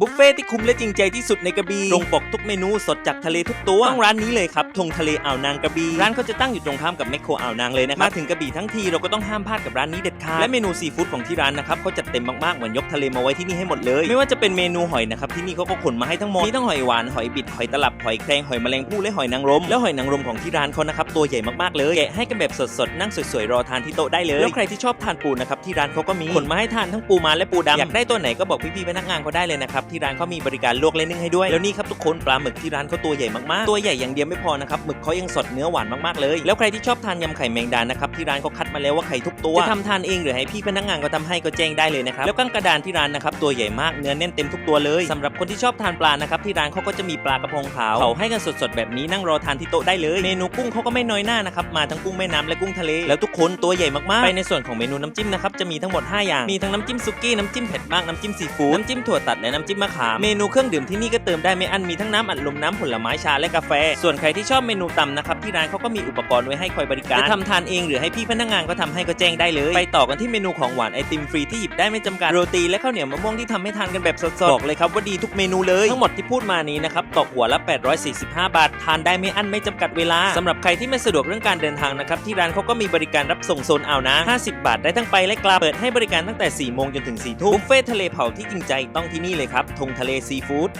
บุฟเฟ่ที่คุ้มและจริงใจที่สุดในกระบี่ตรงปกทุกเมนูสดจากทะเลทุกตัว ต้องร้านนี้เลยครับธงทะเลอ่าวนางกระบี่ร้านเขาจะตั้งอยู่ตรงข้ามกับแมคโครอ่าวนางเลยนะครับ มาถึงกระบี่ทั้งทีเราก็ต้องห้ามพลาดกับร้านนี้เด็ดขาดและเมนูซีฟู้ดของที่ร้านนะครับเขาจัดเต็มมากๆ เหมือนยกทะเลมาไว้ที่นี่ให้หมดเลย ไม่ว่าจะเป็นเมนูหอยนะครับที่นี่เขาก็ขนมาให้ทั้งหมดมีทั้งหอยหวานหอยบิดหอยตลับหอยแครงหอยแมลงภู่และหอยนางรมแล้วหอยนางรมของที่ร้านเขานะครับตัวใหญ่มากๆเลยแกะให้กันแบบสดๆนั่งสวยๆรอทานที่โต๊ะได้เลยแล้วใครที่ชอบทานปูนะครับที่ร้านเขาก็มีขนมาให้ทานทั้งปูมาและปูดำอยากได้ตัวไหนก็บอกพี่ๆพนักงานเขาได้เลยนะครับที่ร้านเขามีบริการลวกและนึ่งให้ด้วย แล้วนี่ครับทุกคนปลาหมึกที่ร้านเขาตัวใหญ่มากๆ ตัวใหญ่อย่างเดียวไม่พอนะครับหมึกเขายังสดเนื้อหวานมากๆเลย แล้วใครที่ชอบทานยำไข่แมงดานะครับที่ร้านเขาคัดมาแล้วว่าไข่ทุกตัวจะทำทานเองหรือให้พี่พนักงานก็ทำให้ก็แจ้งได้เลยนะครับแล้วกั้งกระดานที่ร้านนะครับตัวใหญ่มากเนื้อแน่นเต็มทุกตัวเลยสำหรับคนที่ชอบทานปลานะครับที่ร้านเขาก็จะมีปลากระพงขาวเผาให้กันสดๆแบบนี้นั่งรอทานที่โต๊ะได้เลยเมนูกุ้งเขาก็ไม่น้อยหน้านะครับมาทั้งกุ้งแม่น้ำและกุ้งทะเลแล้วทุกคนตัวใหญ่มากๆไปในส่วนของเมนูน้ำจิ้มนะครับจะมีทั้งหมดห้าอย่างมีทั้งน้ำจิ้มซุกี้น้ำจิ้มเผ็ดมากน้ำจิ้มซีฟู้ดน้ำจิ้มถั่วตัดและน้ำจิ้มมะขาม เมนูเครื่องดื่มที่นี่ก็เติมได้ไม่อั้นมีทั้งน้ำอัดลมน้ำผลไม้ชาและกาแฟ ส่วนใครที่ชอบเมนูตำนะครับที่ร้านเขาก็มีอุปกรณ์ไว้ให้คอยบริการจะทำทานเองหรือให้พี่พนักงานก็ทำให้ก็แจ้งได้เลย ไปต่อกันที่เมนูของหวานไอติมฟรีที่หยิบได้ไม่จำกัดโรตีและข้าวเหนียวมะม่วงที่ทำให้ทานกันแบบสดๆบอกเลยครับว่าดีทุกเมนูเลยทั้งหมดที่พูดมานี้นะครับตกหัวละ 845 บาท ทานได้ไม่อั้นไม่จำกัดเวลาสำหรับใครที่ไม่สะดวกเรื่องการเดินทางนะครับที่ร้านเขาก็มีบริการรับส่งโซนอ่าวนะ 50 บาทได้ทั้งไปและกลับเปิดให้บริการตั้งแต่ 4 โมงจนถึง 4 ทุ่มบุฟเฟ่ทะเลเผาที่จริงใจต้องที่นี่เลยครับธงทะเลซีฟู้ด